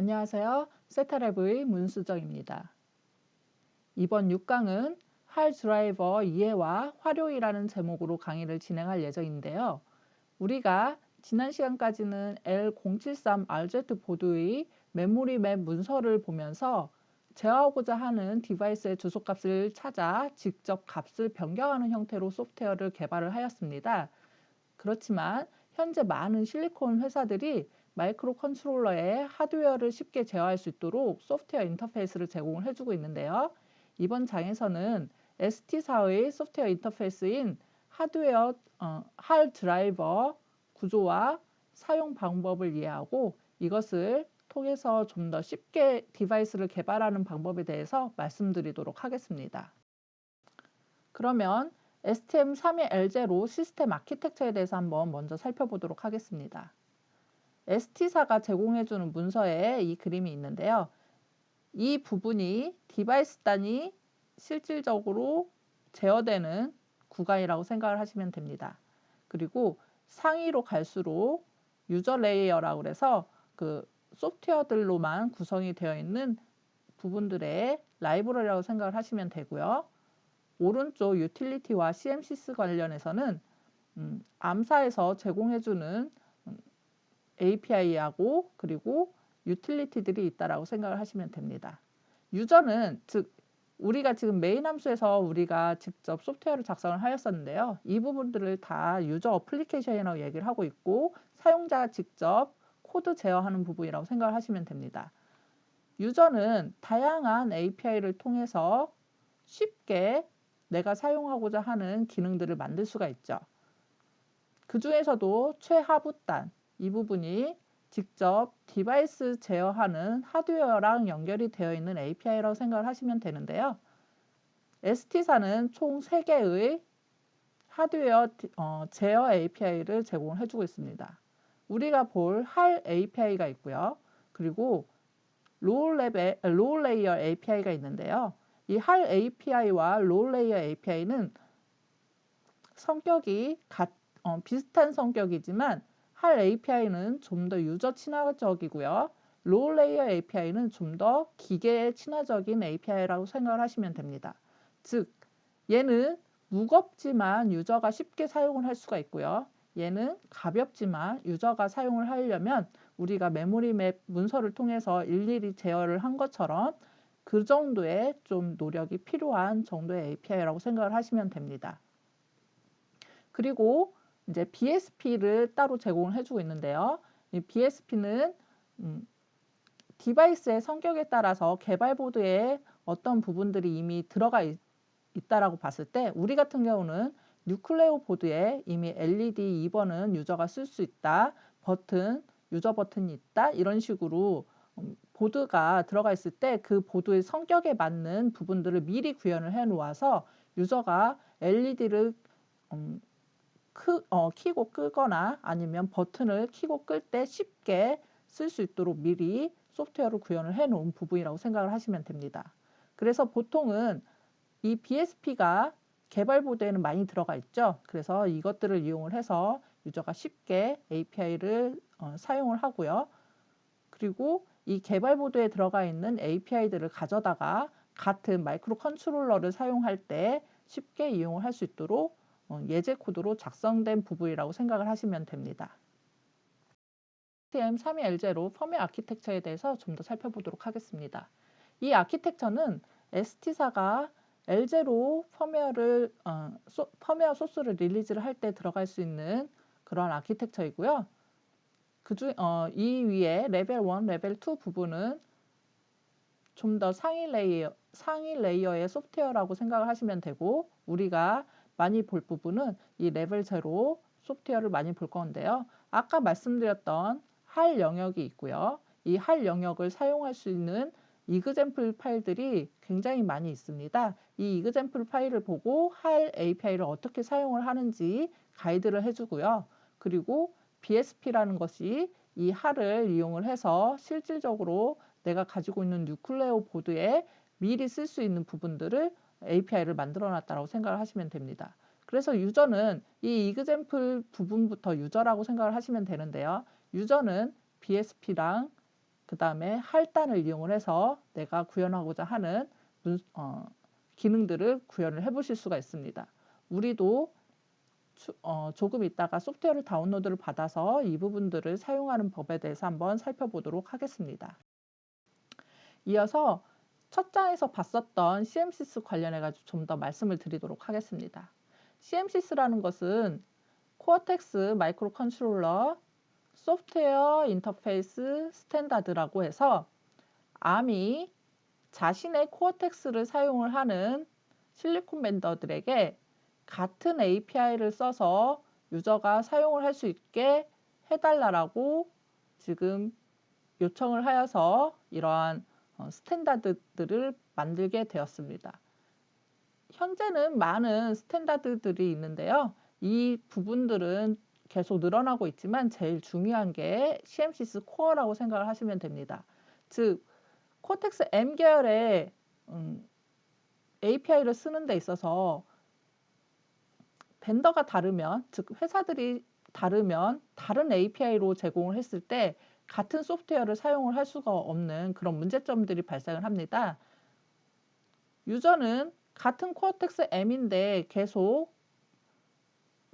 안녕하세요. 세타랩의 문수정입니다. 이번 6강은 할 드라이버 이해와 활용이라는 제목으로 강의를 진행할 예정인데요. 우리가 지난 시간까지는 L073RZ 보드의 메모리 맵 문서를 보면서 제어하고자 하는 디바이스의 주소값을 찾아 직접 값을 변경하는 형태로 소프트웨어를 개발을 하였습니다. 그렇지만 현재 많은 실리콘 회사들이 마이크로 컨트롤러에 하드웨어를 쉽게 제어할 수 있도록 소프트웨어 인터페이스를 제공을 해주고 있는데요. 이번 장에서는 ST사의 소프트웨어 인터페이스인 하드웨어 어, 할 드라이버 구조와 사용 방법을 이해하고 이것을 통해서 좀 더 쉽게 디바이스를 개발하는 방법에 대해서 말씀드리도록 하겠습니다. 그러면 STM32L0 시스템 아키텍처에 대해서 한번 먼저 살펴보도록 하겠습니다. ST사가 제공해주는 문서에 이 그림이 있는데요. 이 부분이 디바이스 단위 실질적으로 제어되는 구간이라고 생각을 하시면 됩니다. 그리고 상위로 갈수록 유저 레이어라고 해서 그 소프트웨어들로만 구성이 되어 있는 부분들의 라이브러리라고 생각을 하시면 되고요. 오른쪽 유틸리티와 CMCS 관련해서는 음, 암사에서 제공해주는 API하고 그리고 유틸리티들이 있다라고 생각을 하시면 됩니다. 유저는 즉 우리가 지금 메인 함수에서 우리가 직접 소프트웨어를 작성을 하였었는데요. 이 부분들을 다 유저 어플리케이션이라고 얘기를 하고 있고 사용자가 직접 코드 제어하는 부분이라고 생각을 하시면 됩니다. 유저는 다양한 API를 통해서 쉽게 내가 사용하고자 하는 기능들을 만들 수가 있죠. 그 중에서도 최하부단, 이 부분이 직접 디바이스 제어하는 하드웨어랑 연결이 되어 있는 API라고 생각을 하시면 되는데요. ST사는 총 3개의 하드웨어 어, 제어 API를 제공해 주고 있습니다. 우리가 볼 할 API가 있고요. 그리고 로우 레벨, 로우 레이어 API가 있는데요. 이 할 API와 로우 레이어 API는 성격이 같, 어, 비슷한 성격이지만 할 API는 좀 더 유저 친화적이고요. 로우 레이어 API는 좀 더 기계에 친화적인 API라고 생각을 하시면 됩니다. 즉, 얘는 무겁지만 유저가 쉽게 사용을 할 수가 있고요. 얘는 가볍지만 유저가 사용을 하려면 우리가 메모리 맵 문서를 통해서 일일이 제어를 한 것처럼 그 정도의 좀 노력이 필요한 정도의 API라고 생각을 하시면 됩니다. 그리고 이제 BSP를 따로 제공을 해주고 있는데요. 이 BSP는 음, 디바이스의 성격에 따라서 개발 보드에 어떤 부분들이 이미 들어가 있, 다라고 봤을 때 우리 같은 경우는 뉴클레오 보드에 이미 LED 2번은 유저가 쓸 수 있다. 버튼, 유저 버튼이 있다. 이런 식으로 음, 보드가 들어가 있을 때 그 보드의 성격에 맞는 부분들을 미리 구현을 해 놓아서 유저가 LED를 음, 크, 어, 키고 끄거나 아니면 버튼을 키고 끌 때 쉽게 쓸 수 있도록 미리 소프트웨어를 구현을 해 놓은 부분이라고 생각을 하시면 됩니다. 그래서 보통은 이 BSP가 개발 보드에는 많이 들어가 있죠. 그래서 이것들을 이용을 해서 유저가 쉽게 API를 어, 사용을 하고요. 그리고 이 개발 보드에 들어가 있는 API들을 가져다가 같은 마이크로 컨트롤러를 사용할 때 쉽게 이용을 할 수 있도록 어, 예제 코드로 작성된 부분이라고 생각을 하시면 됩니다. STM32L0 펌웨어 아키텍처에 대해서 좀 더 살펴보도록 하겠습니다. 이 아키텍처는 ST사가 L0 펌웨어를 어, 소, 펌웨어 소스를 릴리즈를 할 때 들어갈 수 있는 그런 아키텍처이고요. 그중 어, 이 위에 레벨 1, 레벨 2 부분은 좀 더 상위 레이어 상위 레이어의 소프트웨어라고 생각을 하시면 되고 우리가 많이 볼 부분은 이 레벨 제로 소프트웨어를 많이 볼 건데요. 아까 말씀드렸던 할 영역이 있고요. 이 할 영역을 사용할 수 있는 이그젠플 파일들이 굉장히 많이 있습니다. 이 이그젠플 파일을 보고 할 API를 어떻게 사용을 하는지 가이드를 해주고요. 그리고 BSP라는 것이 이 할을 이용을 해서 실질적으로 내가 가지고 있는 뉴클레오 보드에 미리 쓸 수 있는 부분들을 API를 만들어 놨다고 생각을 하시면 됩니다. 그래서 유저는 이 이그젠플 부분부터 유저라고 생각을 하시면 되는데요. 유저는 BSP랑 그 다음에 할단을 이용을 해서 내가 구현하고자 하는 문, 어, 기능들을 구현을 해 보실 수가 있습니다. 우리도 어, 조금 있다가 소프트웨어를 다운로드를 받아서 이 부분들을 사용하는 법에 대해서 한번 살펴보도록 하겠습니다. 이어서 첫 장에서 봤었던 CMSIS 관련해 가지고 좀 더 말씀을 드리도록 하겠습니다. CMSIS라는 것은 코어텍스 마이크로 컨트롤러 소프트웨어 인터페이스 스탠다드라고 해서 암이 자신의 코어텍스를 사용을 하는 실리콘 벤더들에게 같은 API를 써서 유저가 사용을 할 수 있게 해달라고 지금 요청을 하여서 이러한 어, 스탠다드들을 만들게 되었습니다. 현재는 많은 스탠다드들이 있는데요. 이 부분들은 계속 늘어나고 있지만 제일 중요한 게 CMSIS 코어라고 생각을 하시면 됩니다. 즉 코텍스 M 계열의 음, API를 쓰는 데 있어서 벤더가 다르면 즉 회사들이 다르면 다른 API로 제공을 했을 때 같은 소프트웨어를 사용을 할 수가 없는 그런 문제점들이 발생을 합니다. 유저는 같은 코어텍스 M인데 계속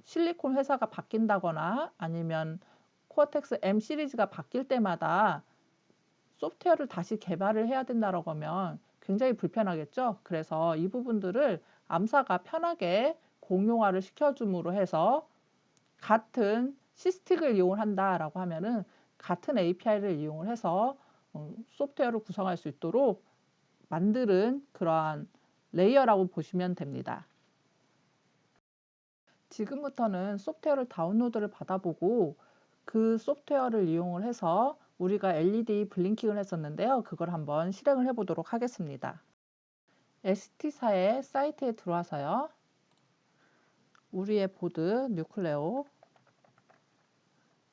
실리콘 회사가 바뀐다거나 아니면 코어텍스 M 시리즈가 바뀔 때마다 소프트웨어를 다시 개발을 해야 된다고 하면 굉장히 불편하겠죠. 그래서 이 부분들을 암사가 편하게 공용화를 시켜줌으로 해서 같은 시스틱을 이용을 한다라고 하면은 같은 API를 이용을 해서 어, 소프트웨어를 구성할 수 있도록 만드는 그러한 레이어라고 보시면 됩니다. 지금부터는 소프트웨어를 다운로드를 받아보고 그 소프트웨어를 이용을 해서 우리가 LED 블링킹을 했었는데요. 그걸 한번 실행을 해보도록 하겠습니다. ST사의 사이트에 들어와서요. 우리의 보드 뉴클레오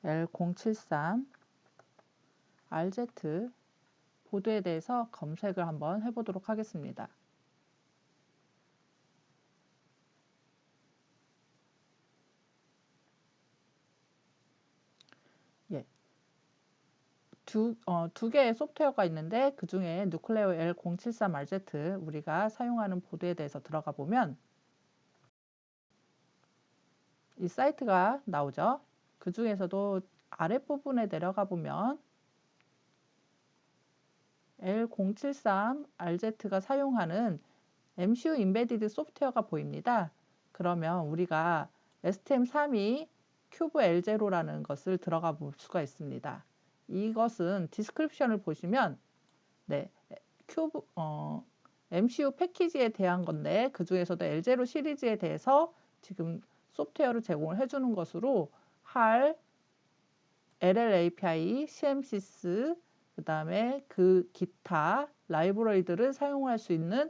L073 RZ 보드에 대해서 검색을 한번 해보도록 하겠습니다. 예. 두, 어, 두 개의 소프트웨어가 있는데 그 중에 누클레오 L073RZ 우리가 사용하는 보드에 대해서 들어가 보면 이 사이트가 나오죠. 그 중에서도 아랫부분에 내려가 보면 L073RZ가 사용하는 MCU 인베디드 소프트웨어가 보입니다. 그러면 우리가 STM32 큐브 L0라는 것을 들어가 볼 수가 있습니다. 이것은 디스크립션을 보시면 네, 큐브 어, MCU 패키지에 대한 건데 그 중에서도 L0 시리즈에 대해서 지금 소프트웨어를 제공을 해주는 것으로 할 LLAPI, CMSIS, 그 다음에 그 기타 라이브러리들을 사용할 수 있는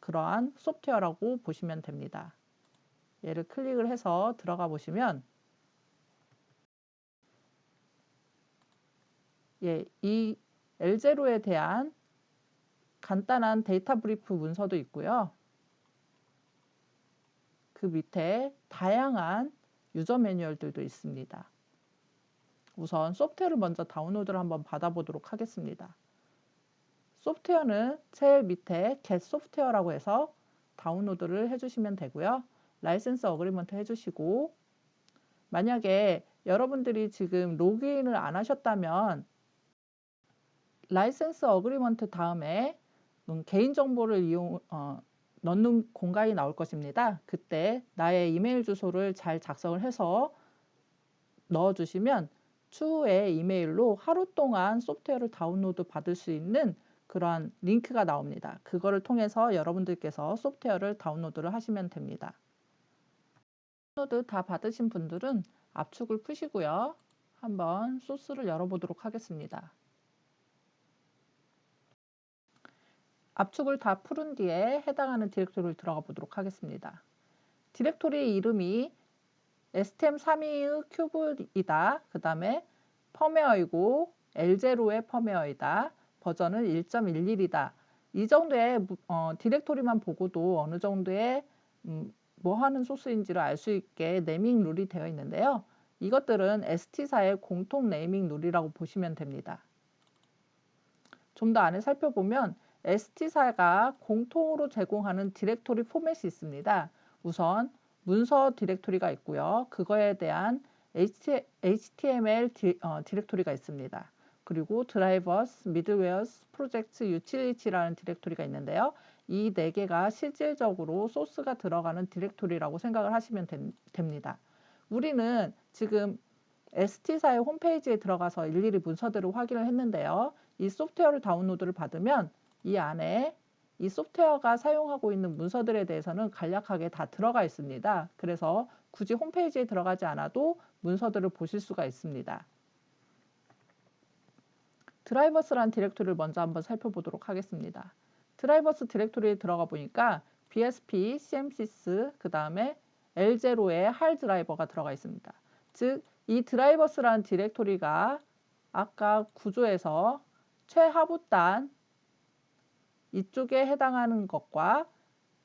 그러한 소프트웨어라고 보시면 됩니다. 얘를 클릭을 해서 들어가 보시면 예, 이 L0에 대한 간단한 데이터 브리프 문서도 있고요. 그 밑에 다양한 유저 매뉴얼들도 있습니다. 우선 소프트웨어를 먼저 다운로드를 한번 받아보도록 하겠습니다. 소프트웨어는 제일 밑에 get 소프트웨어라고 해서 다운로드를 해주시면 되고요. 라이센스 어그리먼트 해주시고 만약에 여러분들이 지금 로그인을 안 하셨다면 라이센스 어그리먼트 다음에 개인정보를 이용 어, 넣는 공간이 나올 것입니다. 그때 나의 이메일 주소를 잘 작성을 해서 넣어주시면 추후에 이메일로 하루 동안 소프트웨어를 다운로드 받을 수 있는 그러한 링크가 나옵니다. 그거를 통해서 여러분들께서 소프트웨어를 다운로드를 하시면 됩니다. 다운로드 다 받으신 분들은 압축을 푸시고요. 한번 소스를 열어보도록 하겠습니다. 압축을 다 푸른 뒤에 해당하는 디렉토리를 들어가 보도록 하겠습니다. 디렉토리 이름이 STM32의 큐브이다. 그 다음에 펌웨어이고 L0의 펌웨어이다. 버전은 1.11이다. 이 정도의 어, 디렉토리만 보고도 어느 정도의 음, 뭐 하는 소스인지를 알 수 있게 네밍 룰이 되어 있는데요. 이것들은 ST사의 공통 네이밍 룰이라고 보시면 됩니다. 좀 더 안에 살펴보면 ST사가 공통으로 제공하는 디렉토리 포맷이 있습니다. 우선 문서 디렉토리가 있고요. 그거에 대한 HTML 디, 어, 디렉토리가 있습니다. 그리고 드라이버스, 미들웨어스, 프로젝트, 유틸리티라는 디렉토리가 있는데요. 이 네 개가 실질적으로 소스가 들어가는 디렉토리라고 생각을 하시면 되, 됩니다. 우리는 지금 ST사의 홈페이지에 들어가서 일일이 문서들을 확인을 했는데요. 이 소프트웨어를 다운로드를 받으면 이 안에 이 소프트웨어가 사용하고 있는 문서들에 대해서는 간략하게 다 들어가 있습니다. 그래서 굳이 홈페이지에 들어가지 않아도 문서들을 보실 수가 있습니다. 드라이버스란 디렉토리를 먼저 한번 살펴보도록 하겠습니다. 드라이버스 디렉토리에 들어가 보니까 BSP, CMSIS, 그 다음에 L0의 할 드라이버가 들어가 있습니다. 즉, 이 드라이버스라는 디렉토리가 아까 구조에서 최하부단 이쪽에 해당하는 것과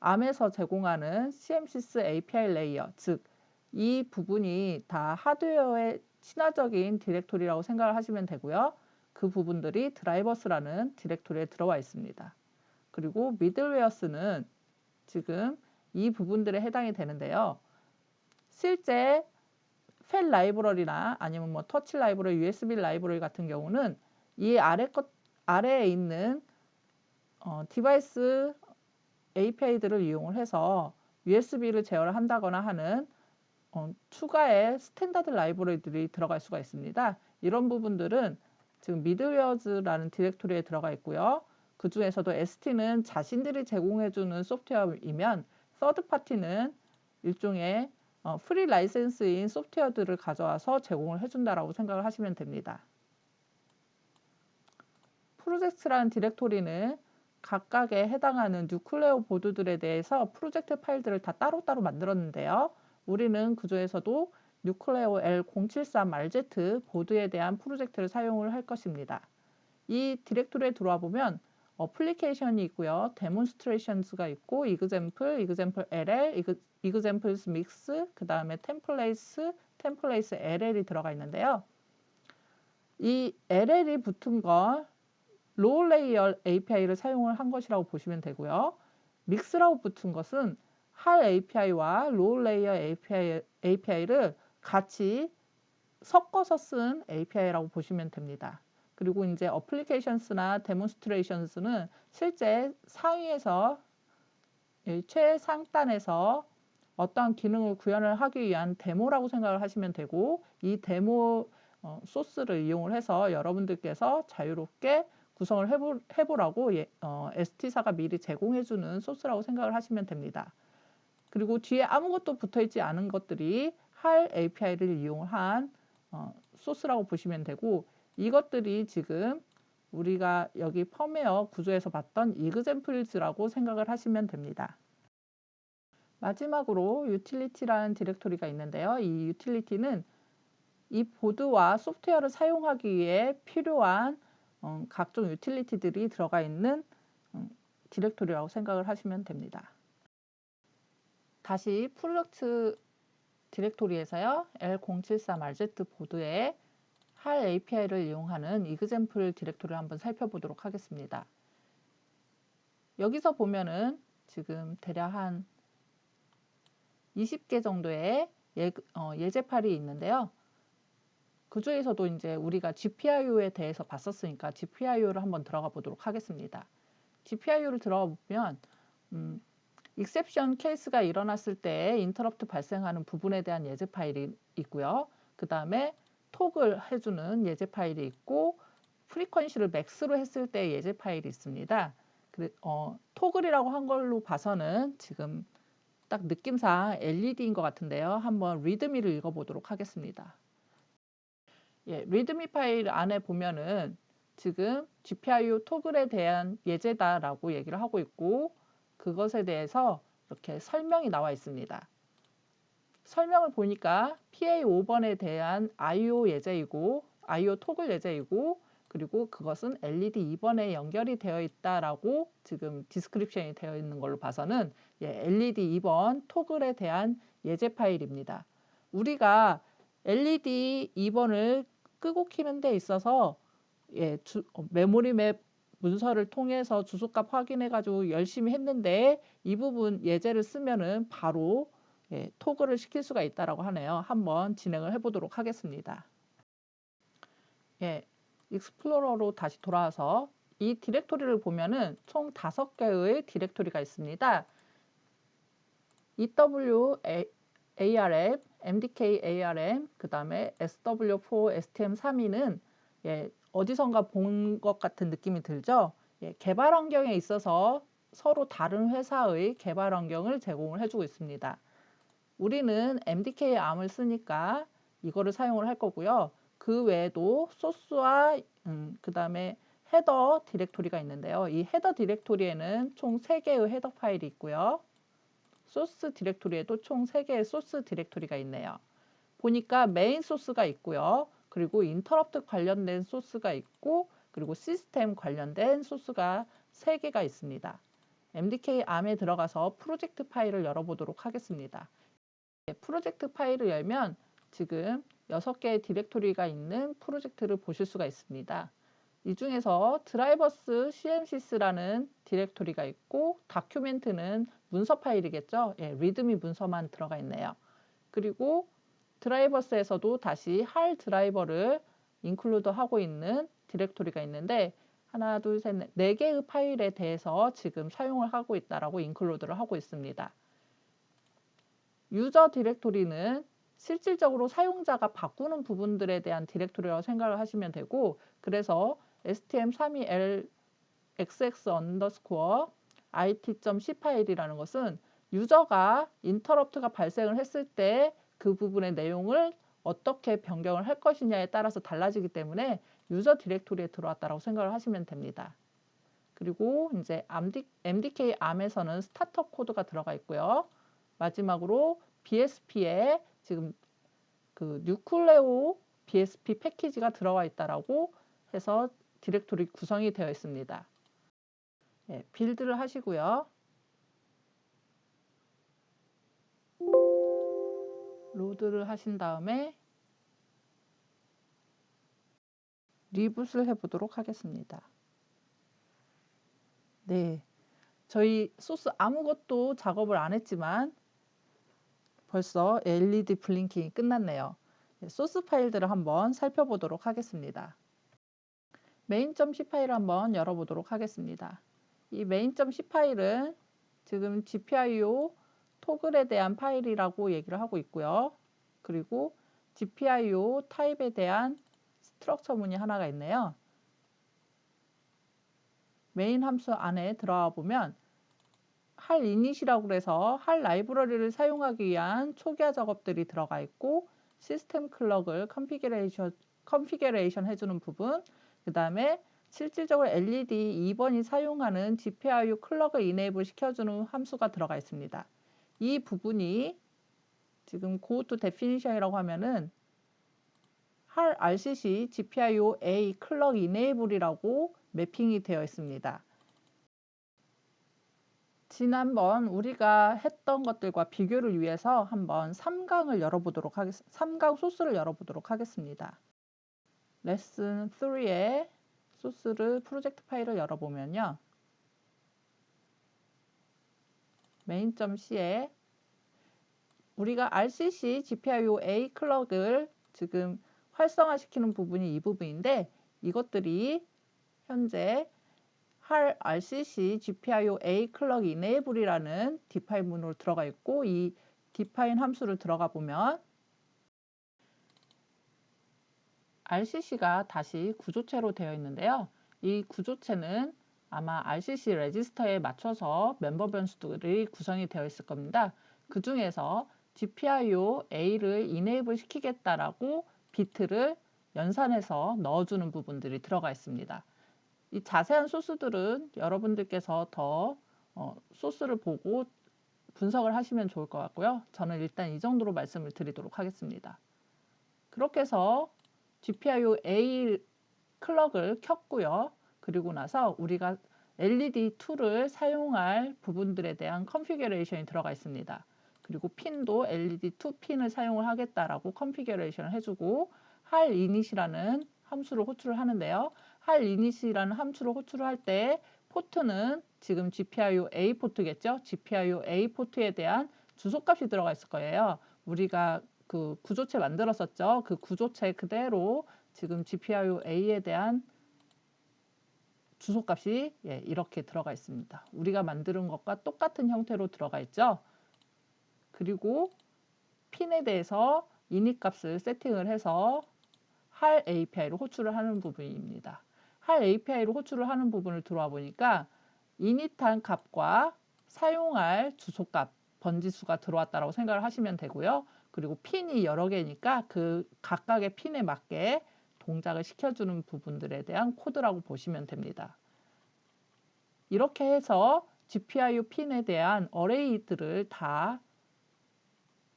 암에서 제공하는 CMSIS API 레이어, 즉 이 부분이 다 하드웨어의 친화적인 디렉토리라고 생각을 하시면 되고요. 그 부분들이 드라이버스라는 디렉토리에 들어와 있습니다. 그리고 미들웨어스는 지금 이 부분들에 해당이 되는데요. 실제 펠 라이브러리나 아니면 뭐 터치 라이브러리, USB 라이브러리 같은 경우는 이 아래 것 아래에 있는 어, 디바이스 API들을 이용을 해서 USB를 제어를 한다거나 하는 어, 추가의 스탠다드 라이브러리들이 들어갈 수가 있습니다. 이런 부분들은 지금 미드웨어즈라는 디렉토리에 들어가 있고요. 그 중에서도 ST는 자신들이 제공해주는 소프트웨어이면 서드 파티는 일종의 어, 프리 라이센스인 소프트웨어들을 가져와서 제공을 해준다라고 생각을 하시면 됩니다. 프로젝트라는 디렉토리는 각각에 해당하는 뉴클레오 보드들에 대해서 프로젝트 파일들을 다 따로따로 만들었는데요. 우리는 그 중에서도 뉴클레오 L073RZ 보드에 대한 프로젝트를 사용을 할 것입니다. 이 디렉토리에 들어와 보면 어플리케이션이 있고요. 데몬스트레이션스가 있고 이그젬플, 이그젬플 LL, 믹스, 그 다음에 템플레이스, 템플레이스 LL이 들어가 있는데요. 이 LL이 붙은 건 로우 레이어 API를 사용을 한 것이라고 보시면 되고요. 믹스라고 붙은 것은 할 API와 로우 레이어 API, API를 같이 섞어서 쓴 API라고 보시면 됩니다. 그리고 이제 어플리케이션스나 데몬스트레이션스는 실제 상위에서 최상단에서 어떤 기능을 구현을 하기 위한 데모라고 생각을 하시면 되고 이 데모 어, 소스를 이용을 해서 여러분들께서 자유롭게 구성을 해보, 해보라고 예, 어, ST사가 미리 제공해주는 소스라고 생각을 하시면 됩니다. 그리고 뒤에 아무것도 붙어있지 않은 것들이 할 API를 이용한 어, 소스라고 보시면 되고 이것들이 지금 우리가 여기 펌웨어 구조에서 봤던 이그젠플즈라고 생각을 하시면 됩니다. 마지막으로 유틸리티라는 디렉토리가 있는데요. 이 유틸리티는 이 보드와 소프트웨어를 사용하기 위해 필요한 어, 각종 유틸리티들이 들어가 있는 음, 디렉토리라고 생각을 하시면 됩니다. 다시 프로젝트 디렉토리에서요. L073RZ 보드에 할 API를 이용하는 이그젠플 디렉토리를 한번 살펴보도록 하겠습니다. 여기서 보면은 지금 대략 한 20개 정도의 예, 어, 예제 파일이 있는데요. 그 중에서도 이제 우리가 GPIO에 대해서 봤었으니까 GPIO를 한번 들어가 보도록 하겠습니다. GPIO를 들어가 보면 음, 익셉션 케이스가 일어났을 때 인터럽트 발생하는 부분에 대한 예제 파일이 있고요. 그 다음에 톡을 해주는 예제 파일이 있고 프리퀀시를 맥스로 했을 때 예제 파일이 있습니다. 그, 어, 토글이라고 한 걸로 봐서는 지금 딱 느낌상 LED인 것 같은데요. 한번 리드미를 읽어보도록 하겠습니다. 예, 리드미 파일 안에 보면은 지금 GPIO 토글에 대한 예제다라고 얘기를 하고 있고 그것에 대해서 이렇게 설명이 나와 있습니다. 설명을 보니까 PA5번에 대한 IO 예제이고 IO 토글 예제이고 그리고 그것은 LED 2번에 연결이 되어 있다라고 지금 디스크립션이 되어 있는 걸로 봐서는 예, LED 2번 토글에 대한 예제 파일입니다. 우리가 LED 2번을 끄고 키는 데 있어서 예, 주, 어, 메모리 맵 문서를 통해서 주소값 확인해 가지고 열심히 했는데 이 부분 예제를 쓰면은 바로 예, 토글을 시킬 수가 있다라고 하네요. 한번 진행을 해 보도록 하겠습니다. 예, 익스플로러로 다시 돌아와서 이 디렉토리를 보면은 총 다섯 개의 디렉토리가 있습니다. EW ARM, MDK ARM, 그 다음에 SW4 STM32는 예, 어디선가 본 것 같은 느낌이 들죠? 예, 개발 환경에 있어서 서로 다른 회사의 개발 환경을 제공을 해주고 있습니다. 우리는 MDK 암을 쓰니까 이거를 사용을 할 거고요. 그 외에도 소스와 음, 그 다음에 헤더 디렉토리가 있는데요. 이 헤더 디렉토리에는 총 3개의 헤더 파일이 있고요. 소스 디렉토리에도 총 3개의 소스 디렉토리가 있네요. 보니까 메인 소스가 있고요. 그리고 인터럽트 관련된 소스가 있고 그리고 시스템 관련된 소스가 3개가 있습니다. MDK 암에 들어가서 프로젝트 파일을 열어보도록 하겠습니다. 네, 프로젝트 파일을 열면 지금 6개의 디렉토리가 있는 프로젝트를 보실 수가 있습니다. 이 중에서 드라이버스 cms라는 디렉토리가 있고 다큐멘트는 문서 파일이겠죠. 예, 리드미 문서만 들어가 있네요. 그리고 드라이버스에서도 다시 할 드라이버를 인클루드 하고 있는 디렉토리가 있는데 하나, 둘, 셋, 넷, 네 개의 파일에 대해서 지금 사용을 하고 있다라고 인클루드를 하고 있습니다. 유저 디렉토리는 실질적으로 사용자가 바꾸는 부분들에 대한 디렉토리라고 생각을 하시면 되고 그래서 stm32l xx 언더스코어 it.c 파일이라는 것은 유저가 인터럽트가 발생을 했을 때 그 부분의 내용을 어떻게 변경을 할 것이냐에 따라서 달라지기 때문에 유저 디렉토리에 들어왔다고 생각을 하시면 됩니다. 그리고 이제 MDK 암에서는 스타터 코드가 들어가 있고요. 마지막으로 BSP에 지금 그 뉴클레오 BSP 패키지가 들어가 있다라고 해서 디렉토리 구성이 되어 있습니다. 예, 빌드를 하시고요. 로드를 하신 다음에 리붓을 해보도록 하겠습니다. 네, 저희 소스 아무것도 작업을 안 했지만 벌써 LED 블링킹이 끝났네요. 네, 소스 파일들을 한번 살펴보도록 하겠습니다. 메인.c 파일을 한번 열어보도록 하겠습니다. 이 메인.c 파일은 지금 GPIO 토글에 대한 파일이라고 얘기를 하고 있고요. 그리고 GPIO 타입에 대한 스트럭처 문이 하나가 있네요. 메인 함수 안에 들어가 보면 할 이닛이라고 해서 할 라이브러리를 사용하기 위한 초기화 작업들이 들어가 있고 시스템 클럭을 컨피그레이션, 컨피그레이션 해주는 부분 그 다음에 실질적으로 LED 2번이 사용하는 GPIO 클럭을 이네이블 시켜주는 함수가 들어가 있습니다. 이 부분이 지금 to definition이라고 하면은 할 RCC GPIO A 클럭 enable이라고 매핑이 되어 있습니다. 지난번 우리가 했던 것들과 비교를 위해서 한번 3강을 열어보도록 하겠습니다. 3강 소스를 열어보도록 하겠습니다. 레슨 3의 소스를 프로젝트 파일을 열어보면요. main.c에 우리가 RCC GPIO A 클럭을 지금 활성화시키는 부분이 이 부분인데 이것들이 현재 할 RCC GPIO A 클럭 enable이라는 define 문으로 들어가 있고 이 define 함수를 들어가 보면 RCC가 다시 구조체로 되어 있는데요. 이 구조체는 아마 RCC 레지스터에 맞춰서 멤버 변수들이 구성이 되어 있을 겁니다. 그 중에서 GPIO A를 enable 시키겠다라고 비트를 연산해서 넣어주는 부분들이 들어가 있습니다. 이 자세한 소스들은 여러분들께서 더 어, 소스를 보고 분석을 하시면 좋을 것 같고요. 저는 일단 이 정도로 말씀을 드리도록 하겠습니다. 그렇게 해서 GPIO A 클럭을 켰고요. 그리고 나서 우리가 LED2를 사용할 부분들에 대한 컨피규레이션이 들어가 있습니다. 그리고 핀도 LED2 핀을 사용을 하겠다라고 컨피규레이션을 해주고 할 이닛이라는 함수를 호출을 하는데요. 할 이닛이라는 함수를 호출을 할때 포트는 지금 GPIO A 포트겠죠? GPIO A 포트에 대한 주소값이 들어가 있을 거예요. 우리가 그 구조체 만들었었죠. 그 구조체 그대로 지금 GPIO A에 대한 주소값이 예, 이렇게 들어가 있습니다. 우리가 만드는 것과 똑같은 형태로 들어가 있죠. 그리고 핀에 대해서 init 값을 세팅을 해서 할 API로 호출을 하는 부분입니다. 할 API로 호출을 하는 부분을 들어와 보니까 init한 값과 사용할 주소값, 번지수가 들어왔다고 생각을 하시면 되고요. 그리고 핀이 여러 개니까 그 각각의 핀에 맞게 동작을 시켜주는 부분들에 대한 코드라고 보시면 됩니다. 이렇게 해서 GPIO 핀에 대한 어레이들을 다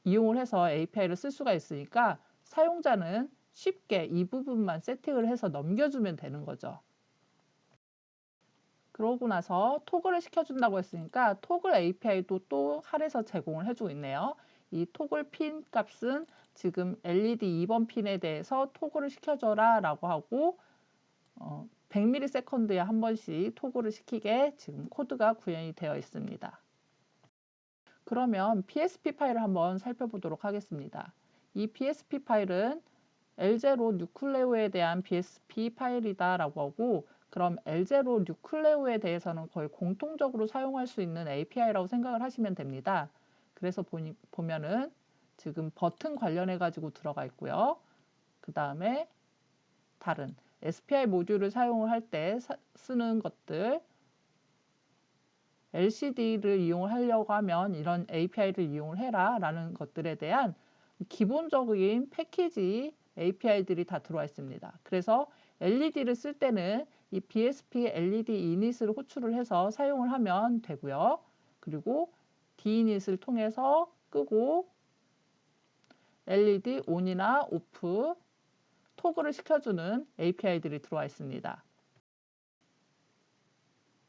이용을 해서 API를 쓸 수가 있으니까 사용자는 쉽게 이 부분만 세팅을 해서 넘겨주면 되는 거죠. 그러고 나서 토글을 시켜준다고 했으니까 토글 API도 또 할에서 제공을 해주고 있네요. 이 토글 핀 값은 지금 LED 2번 핀에 대해서 토글을 시켜줘라 라고 하고 어, 100ms에 한 번씩 토글을 시키게 지금 코드가 구현이 되어 있습니다. 그러면 PSP 파일을 한번 살펴보도록 하겠습니다. 이 PSP 파일은 L0 뉴클레오에 대한 PSP 파일이다 라고 하고 그럼 L0 뉴클레오에 대해서는 거의 공통적으로 사용할 수 있는 API라고 생각을 하시면 됩니다. 그래서 보니, 보면은 지금 버튼 관련해 가지고 들어가 있고요. 그 다음에 다른 SPI 모듈을 사용을 할 때 쓰는 것들 LCD를 이용을 하려고 하면 이런 API를 이용을 해라 라는 것들에 대한 기본적인 패키지 API들이 다 들어와 있습니다. 그래서 LED를 쓸 때는 이 BSP LED 이닛을 호출을 해서 사용을 하면 되고요. 그리고 D이닛을 통해서 끄고 LED ON이나 OFF 토글을 시켜주는 API들이 들어와 있습니다.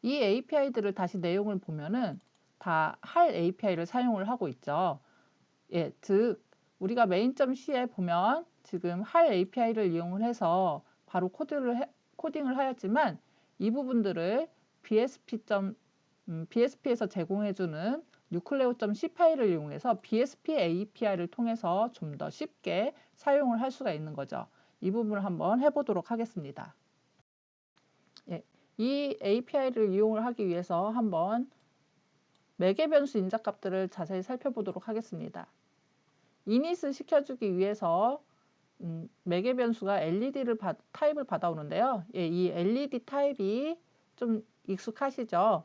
이 API들을 다시 내용을 보면은 다 할 API를 사용을 하고 있죠. 예, 즉 우리가 메인.c에 보면 지금 할 API를 이용을 해서 바로 코드를 해, 코딩을 하였지만 이 부분들을 BSP. 음, BSP에서 제공해주는 nucleo.c 파일을 이용해서 BSP API를 통해서 좀 더 쉽게 사용을 할 수가 있는 거죠. 이 부분을 한번 해보도록 하겠습니다. 예, 이 API를 이용을 하기 위해서 한번 매개 변수 인자값들을 자세히 살펴보도록 하겠습니다. 이닛을 시켜주기 위해서 음, 매개 변수가 LED를 바, 타입을 받아오는데요. 예, 이 LED 타입이 좀 익숙하시죠?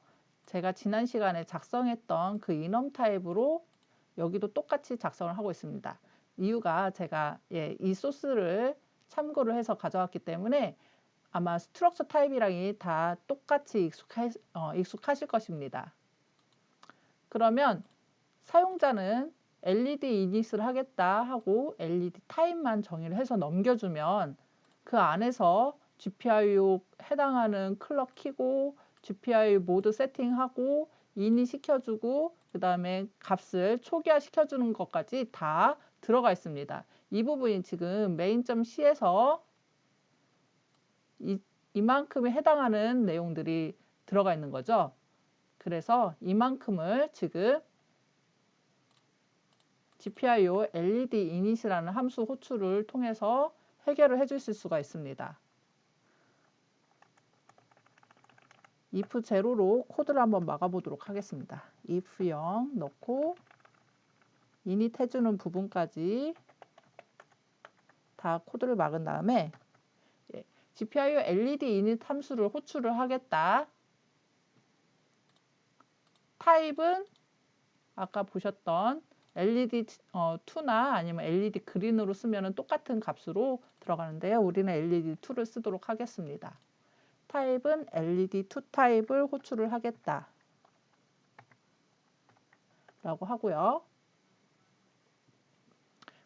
제가 지난 시간에 작성했던 그 이넘 타입으로 여기도 똑같이 작성을 하고 있습니다. 이유가 제가 예, 이 소스를 참고를 해서 가져왔기 때문에 아마 스트럭처 타입이랑이 다 똑같이 익숙하, 어, 익숙하실 것입니다. 그러면 사용자는 LED 이닛을 하겠다 하고 LED 타입만 정의를 해서 넘겨주면 그 안에서 GPIO 해당하는 클럭 키고 GPIO 모드 세팅하고 이닛 시켜주고 그 다음에 값을 초기화 시켜주는 것까지 다 들어가 있습니다. 이 부분이 지금 main.c에서 이, 이만큼에 해당하는 내용들이 들어가 있는 거죠. 그래서 이만큼을 지금 GPIO LED init이라는 함수 호출을 통해서 해결을 해 주실 수가 있습니다. If 제로로 코드를 한번 막아보도록 하겠습니다. if 0 넣고 init 해주는 부분까지 다 코드를 막은 다음에 GPIO LED init 함수를 호출을 하겠다. 타입은 아까 보셨던 LED 어, 2나 아니면 LED 그린으로 쓰면 똑같은 값으로 들어가는데요. 우리는 LED 2를 쓰도록 하겠습니다. 타입은 LED 2 타입을 호출을 하겠다. 라고 하고요.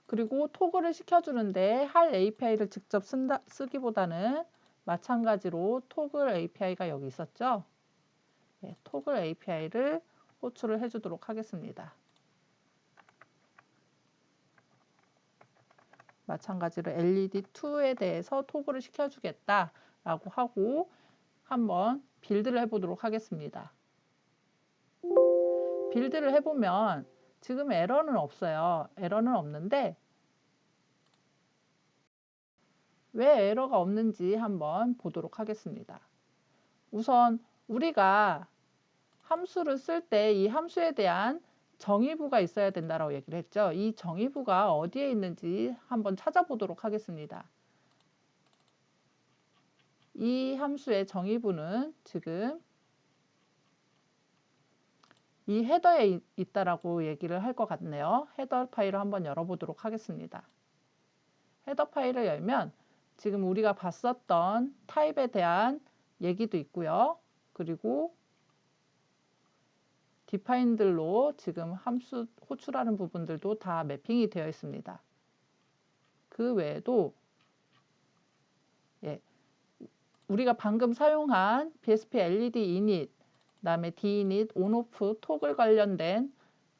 그리고 토글을 시켜주는데 할 API를 직접 쓴다, 쓰기보다는 마찬가지로 토글 API가 여기 있었죠. 네, 토글 API를 호출을 해주도록 하겠습니다. 마찬가지로 LED2에 대해서 토글을 시켜주겠다 라고 하고 한번 빌드를 해보도록 하겠습니다. 빌드를 해보면 지금 에러는 없어요. 에러는 없는데 왜 에러가 없는지 한번 보도록 하겠습니다. 우선 우리가 함수를 쓸 때 이 함수에 대한 정의부가 있어야 된다고 얘기를 했죠. 이 정의부가 어디에 있는지 한번 찾아보도록 하겠습니다. 이 함수의 정의부는 지금 이 헤더에 있다라고 얘기를 할 것 같네요. 헤더 파일을 한번 열어보도록 하겠습니다. 헤더 파일을 열면 지금 우리가 봤었던 타입에 대한 얘기도 있고요. 그리고 디파인들로 지금 함수 호출하는 부분들도 다 매핑이 되어 있습니다. 그 외에도 예, 우리가 방금 사용한 BSP LED init, 그다음에 dinit, onOff, 토글 관련된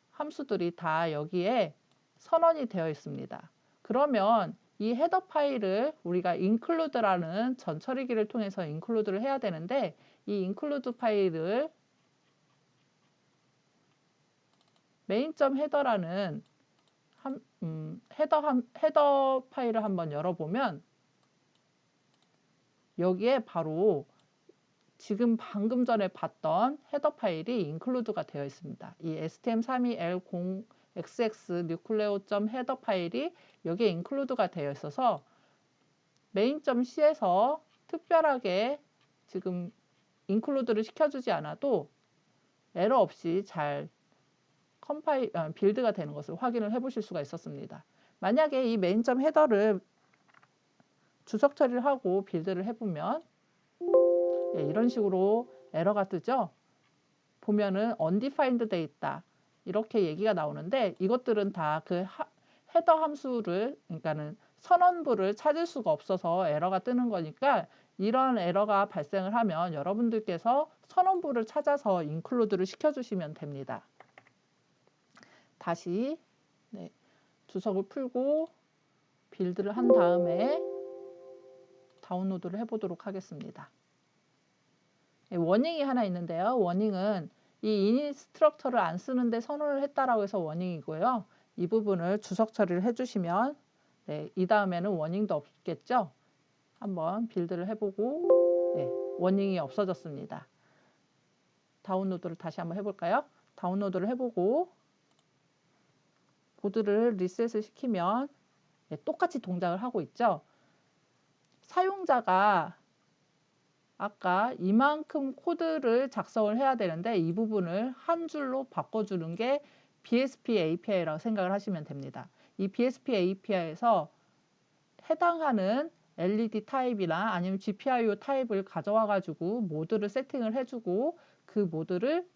함수들이 다 여기에 선언이 되어 있습니다. 그러면 이 헤더 파일을 우리가 include라는 전처리기를 통해서 include를 해야 되는데 이 include 파일을 메인.점 헤더라는 한, 음, 헤더, 한, 헤더 파일을 한번 열어보면 여기에 바로 지금 방금 전에 봤던 헤더 파일이 include가 되어 있습니다. 이 stm32l0xx nucleo.점 헤더 파일이 여기에 include가 되어 있어서 main.c에서 특별하게 지금 include를 시켜주지 않아도 에러 없이 잘 컴파일, 아, 빌드가 되는 것을 확인을 해 보실 수가 있었습니다. 만약에 이 메인.점 헤더를 주석 처리를 하고 빌드를 해보면 예, 이런 식으로 에러가 뜨죠. 보면은 undefined 돼 있다. 이렇게 얘기가 나오는데 이것들은 다 그 헤더 함수를 그러니까는 선언부를 찾을 수가 없어서 에러가 뜨는 거니까 이런 에러가 발생을 하면 여러분들께서 선언부를 찾아서 인클루드를 시켜주시면 됩니다. 다시 네, 주석을 풀고 빌드를 한 다음에 다운로드를 해보도록 하겠습니다. 네, 워닝이 하나 있는데요. 워닝은 이 이닛 스트럭처를 안 쓰는데 선언을 했다라고 해서 워닝이고요. 이 부분을 주석 처리를 해주시면 네, 이 다음에는 워닝도 없겠죠. 한번 빌드를 해보고 네, 워닝이 없어졌습니다. 다운로드를 다시 한번 해볼까요? 다운로드를 해보고 보드를 리셋을 시키면 네, 똑같이 동작을 하고 있죠. 사용자가 아까 이만큼 코드를 작성을 해야 되는데 이 부분을 한 줄로 바꿔주는 게 BSP API라고 생각을 하시면 됩니다. 이 BSP API에서 해당하는 LED 타입이나 아니면 GPIO 타입을 가져와 가지고 모드를 세팅을 해주고 그 모드를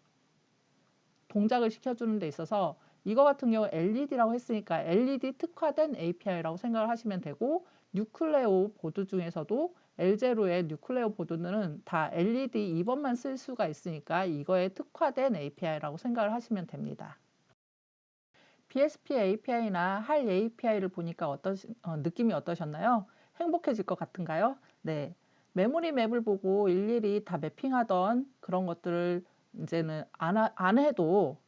동작을 시켜주는 데 있어서 이거 같은 경우 LED라고 했으니까 LED 특화된 API라고 생각을 하시면 되고 뉴클레오 보드 중에서도 L0의 뉴클레오 보드는 다 LED 2번만 쓸 수가 있으니까 이거에 특화된 API라고 생각을 하시면 됩니다. BSP API나 할 API를 보니까 어떠 어, 느낌이 어떠셨나요? 행복해질 것 같은가요? 네. 메모리 맵을 보고 일일이 다 매핑하던 그런 것들을 이제는 안, 안 해도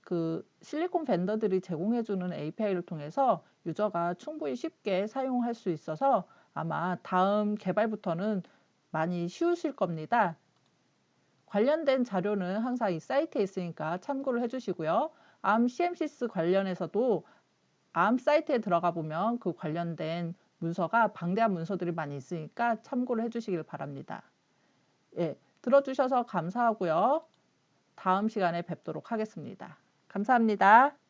그 실리콘 벤더들이 제공해주는 API를 통해서 유저가 충분히 쉽게 사용할 수 있어서 아마 다음 개발부터는 많이 쉬우실 겁니다. 관련된 자료는 항상 이 사이트에 있으니까 참고를 해주시고요. 암 CMCS 관련해서도 암 사이트에 들어가 보면 그 관련된 문서가 방대한 문서들이 많이 있으니까 참고를 해주시길 바랍니다. 예, 들어주셔서 감사하고요. 다음 시간에 뵙도록 하겠습니다. 감사합니다.